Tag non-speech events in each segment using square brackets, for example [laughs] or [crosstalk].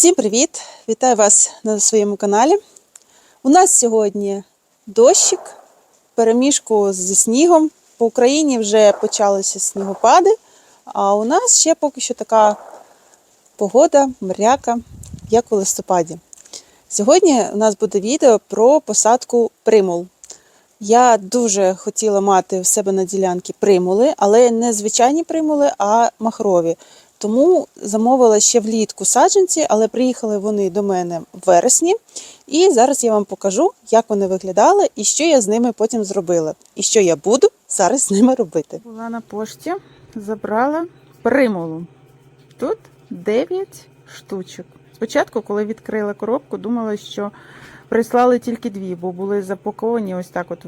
Всім привіт! Вітаю вас на своєму каналі. У нас сьогодні дощик, переміжку зі снігом. По Україні вже почалися снігопади, а у нас ще поки що така погода, мряка, як у листопаді. Сьогодні у нас буде відео про посадку примул. Я дуже хотіла мати в себе на ділянці примули, але не звичайні примули, а махрові. Тому замовила ще влітку саджанці, але приїхали вони до мене в вересні. І зараз я вам покажу, як вони виглядали і що я з ними потім зробила. І що я буду зараз з ними робити. Була на пошті, забрала примулу. Тут 9 штучок. Спочатку, коли відкрила коробку, думала, що прислали тільки дві, бо були запаковані ось так от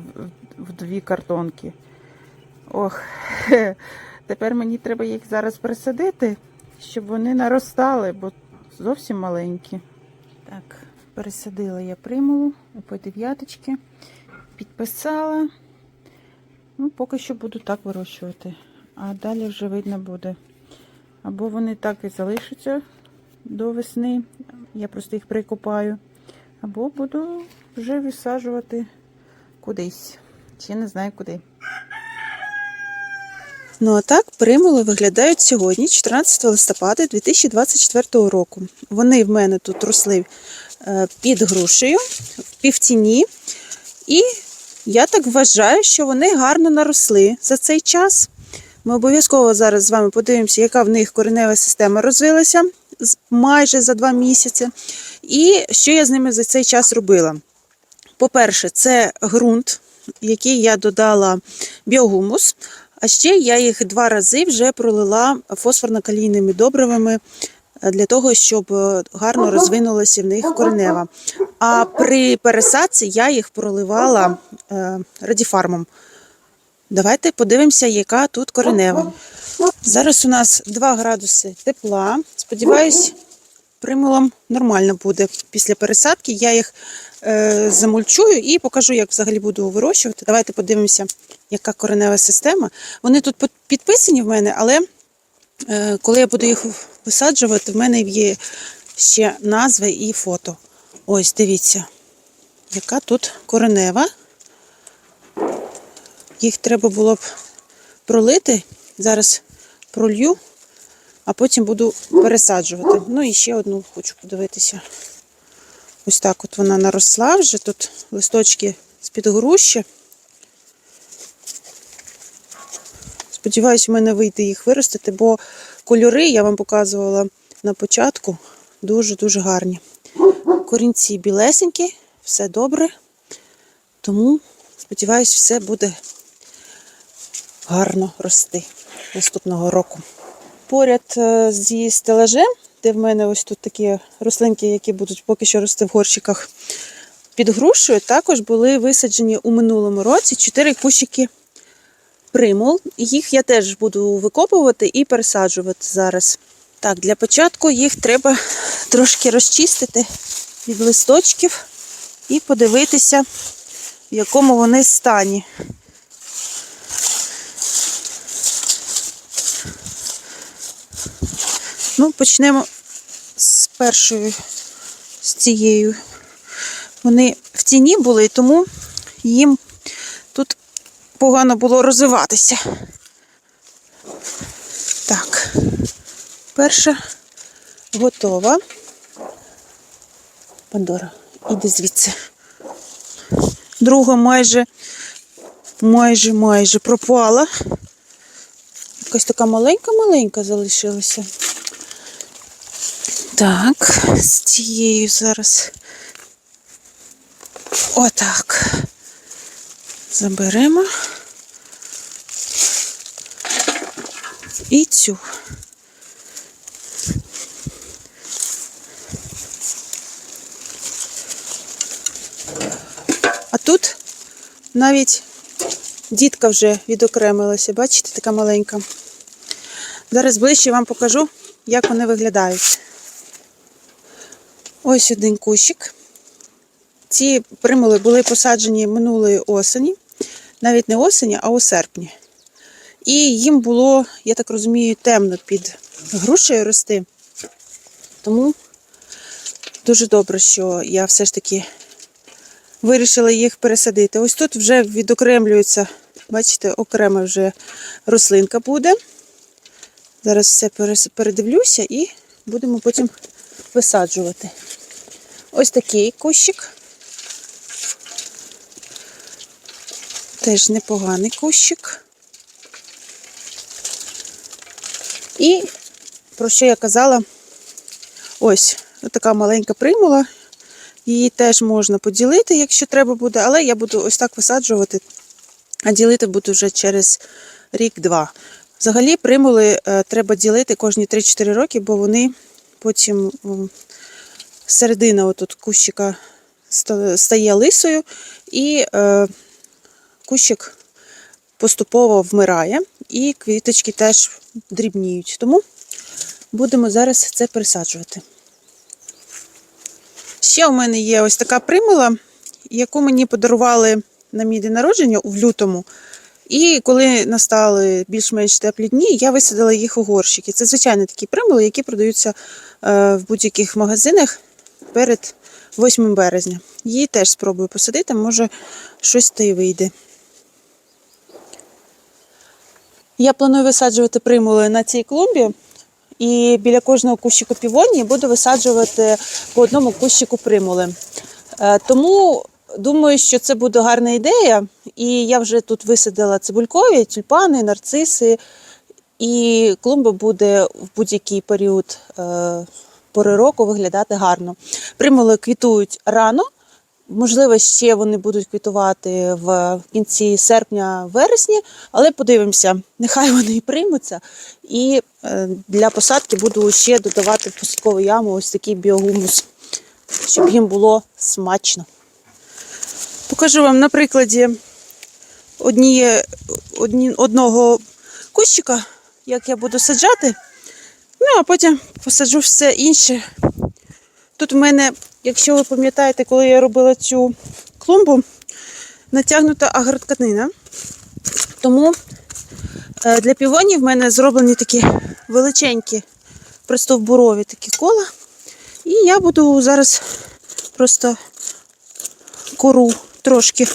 в, дві картонки. Ох, [laughs] тепер мені треба їх зараз присадити, щоб вони наростали, бо зовсім маленькі. Так, пересадила я примулу по дев'яточки, підписала. Ну, поки що буду так вирощувати. А далі вже видно буде. Або вони так і залишаться до весни. Я просто їх прикопаю. Або буду вже висаджувати кудись. Ще не знаю куди. Ну а так примули виглядають сьогодні, 14 листопада 2024 року. Вони в мене тут росли е, під грушею, в півтіні. І я так вважаю, що вони гарно наросли за цей час. Ми обов'язково зараз з вами подивимося, яка в них коренева система розвилася майже за два місяці. І що я з ними за цей час робила. По-перше, це ґрунт, який я додала біогумус. А ще я їх два рази вже пролила фосфорно-калійними добривами е, для того, щоб е, гарно розвинулася в них коренева. А при пересадці я їх проливала е, радіфармом. Давайте подивимося, яка тут коренева. Зараз у нас 2 градуси тепла. Сподіваюсь, примулом нормально буде після пересадки. Я їх е, замульчую і покажу, як взагалі буду вирощувати. Давайте подивимося, яка коренева система. Вони тут підписані в мене, але е, коли я буду їх висаджувати, в мене є ще назви і фото. Ось, дивіться, яка тут коренева. Їх треба було б пролити. Зараз пролью, а потім буду пересаджувати. Ну і ще одну хочу подивитися. Ось так от вона наросла вже. Тут листочки з-під груші. Сподіваюсь, у мене вийде їх виростити, бо кольори я вам показувала на початку дуже-дуже гарні. Корінці білесенькі, все добре. Тому, сподіваюсь, все буде гарно рости наступного року. Поряд е, зі стелажем, де в мене ось тут такі рослинки, які будуть поки що рости в горщиках під грушею, також були висаджені у минулому році 4 кущики примул. Їх я теж буду викопувати і пересаджувати зараз. Так, для початку їх треба трошки розчистити від листочків і подивитися, в якому вони стані. Ну, почнемо з першою, з цією. Вони в тіні були, тому їм тут погано було розвиватися. Так, перша готова. Пандора, іди звідси. Друга майже, майже, майже пропала. Якась така маленька-маленька залишилася. Так, з цією зараз. Отак. Заберемо. І цю. А тут навіть дітка вже відокремилася, бачите, така маленька. Зараз ближче вам покажу, як вони виглядають. Ось один кущик. Ці примули були посаджені минулої осені, навіть не осені, а у серпні. І їм було, я так розумію, темно під грушею рости. Тому Дуже добре, що я все ж таки вирішила їх пересадити. Ось тут вже відокремлюється, бачите, окрема вже рослинка буде. Зараз все передивлюся і будемо потім висаджувати. Ось такий кущик. Теж непоганий кущик. І про що я казала? Ось така маленька примула. Її теж можна поділити, якщо треба буде, але я буду ось так висаджувати, а ділити буду вже через рік-два. Взагалі, примули е, треба ділити кожні 3-4 роки, бо вони потім середина отут кущика стає лисою, і е, кущик поступово вмирає, і квіточки теж дрібніють. Тому будемо зараз це пересаджувати. Ще у мене є ось така примула, яку мені подарували на мій день народження в лютому. І коли настали більш-менш теплі дні, я висадила їх у горщики. Це звичайні такі примули, які продаються е, в будь-яких магазинах перед 8 березня. Її теж спробую посадити, може щось та й вийде. Я планую висаджувати примули на цій клумбі. І біля кожного кущику півонії буду висаджувати по одному кущику примули. Е, Тому думаю, що це буде гарна ідея. І я вже тут висадила цибулькові, тюльпани, нарциси. І клумба буде в будь-який період е, пори року виглядати гарно. Примули квітують рано. Можливо, ще вони будуть квітувати в кінці серпня-вересні, але подивимося, нехай вони і приймуться. І е, для посадки буду ще додавати в посадкову яму ось такий біогумус, щоб їм було смачно. Покажу вам на прикладі одніє, одні, одного кущика, як я буду саджати. Ну, а потім посаджу все інше. Тут в мене, якщо ви пам'ятаєте, коли я робила цю клумбу, натягнута агротканина. Тому е, для півонів в мене зроблені такі величенькі пристовбурові такі кола. І я буду зараз просто кору трошки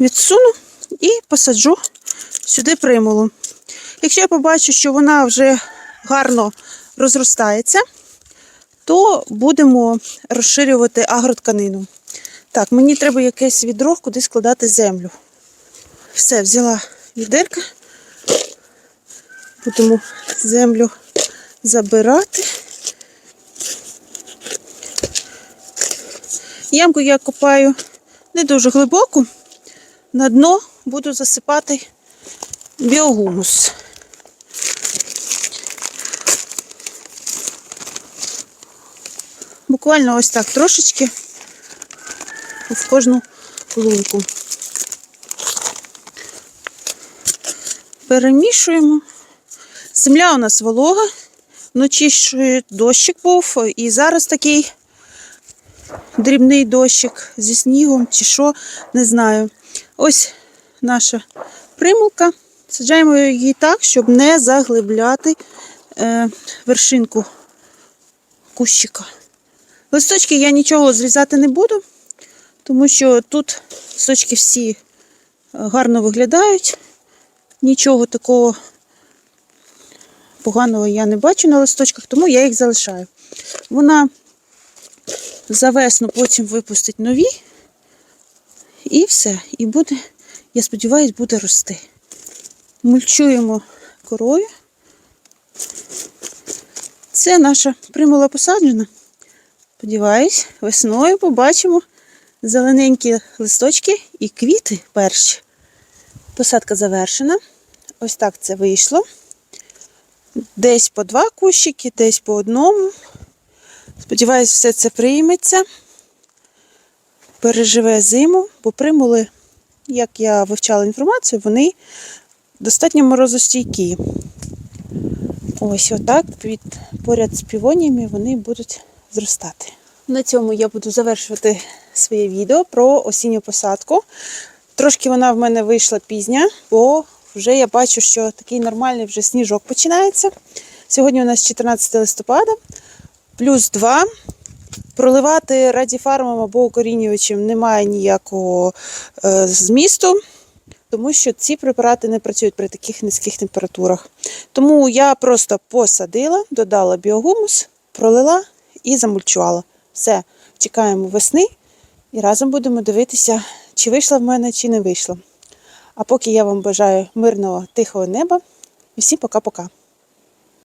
відсуну і посаджу сюди примулу. Якщо я побачу, що вона вже гарно розростається, то будемо розширювати агротканину. Так, мені треба якесь відро, куди складати землю. Все, взяла відерка. Будемо землю забирати. Ямку я копаю не дуже глибоку. На дно буду засипати біогумус. Буквально ось так трошечки в кожну лунку. Перемішуємо. Земля у нас волога. Вночі ще дощик був, і зараз такий дрібний дощик зі снігом чи що, не знаю. Ось наша примулка. Саджаємо її так, щоб не заглибляти е, вершинку кущика. Листочки я нічого зрізати не буду, тому що тут листочки всі е, гарно виглядають. Нічого такого поганого я не бачу на листочках, тому я їх залишаю. Вона за весну потім випустить нові. І все. І буде, я сподіваюся, буде рости. Мульчуємо корою. Це наша примула посаджена. Сподіваюсь, весною побачимо зелененькі листочки і квіти перші. Посадка завершена. Ось так це вийшло. Десь по два кущики, десь по одному. Сподіваюсь, все це прийметься. Переживе зиму, бо примули, як я вивчала інформацію, вони достатньо морозостійкі. Ось отак поряд з півоніями вони будуть зростати. На цьому я буду завершувати своє відео про осінню посадку. Трошки вона в мене вийшла пізня, бо вже я бачу, що такий нормальний вже сніжок починається. Сьогодні у нас 14 листопада, плюс 2. Проливати радіфармом або укорінювачем немає ніякого е, змісту, тому що ці препарати не працюють при таких низьких температурах. Тому я просто посадила, додала біогумус, пролила і замульчувала. Все, чекаємо весни і разом будемо дивитися, чи вийшло в мене, чи не вийшло. А поки я вам бажаю мирного, тихого неба і всім пока-пока.